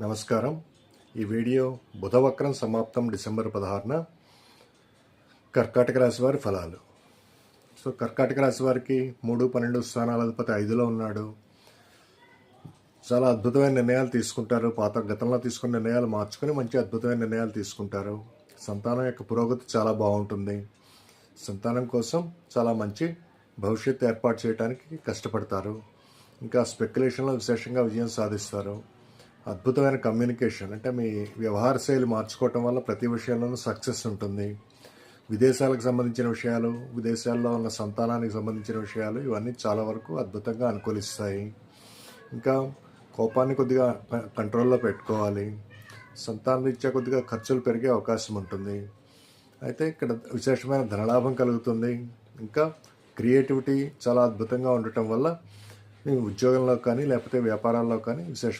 నమస్కారం. ఈ వీడియో బుధవక్రం సమాప్తం డిసెంబర్ పదహారున కర్కాటక రాశి వారి ఫలాలు. సో కర్కాటక రాశి వారికి మూడు పన్నెండు స్థానాల అధిపతి ఐదులో ఉన్నాడు. చాలా అద్భుతమైన నిర్ణయాలు తీసుకుంటారు. పాత గతంలో తీసుకున్న నిర్ణయాలు మార్చుకొని మంచి అద్భుతమైన నిర్ణయాలు తీసుకుంటారు. సంతానం యొక్క పురోగతి చాలా బాగుంటుంది. సంతానం కోసం చాలా మంచి భవిష్యత్తు ఏర్పాటు చేయడానికి కష్టపడతారు. ఇంకా స్పెక్యులేషన్లో విశేషంగా విజయం సాధిస్తారు. అద్భుతమైన కమ్యూనికేషన్. అంటే మీ వ్యవహార శైలి మార్చుకోవటం వల్ల ప్రతి విషయంలోనూ సక్సెస్ ఉంటుంది. విదేశాలకు సంబంధించిన విషయాలు విదేశాల్లో ఉన్న సంతానానికి సంబంధించిన విషయాలు ఇవన్నీ చాలా వరకు అద్భుతంగా అనుకూలిస్తాయి. ఇంకా కోపాన్ని కొద్దిగా కంట్రోల్లో పెట్టుకోవాలి. సంతాన రీత్యా కొద్దిగా ఖర్చులు పెరిగే అవకాశం ఉంటుంది. అయితే ఇక్కడ విశేషమైన ధనలాభం కలుగుతుంది. ఇంకా క్రియేటివిటీ చాలా అద్భుతంగా ఉండటం వల్ల మీ ఉద్యోగంలో కానీ లేకపోతే వ్యాపారాల్లో కానీ విశేష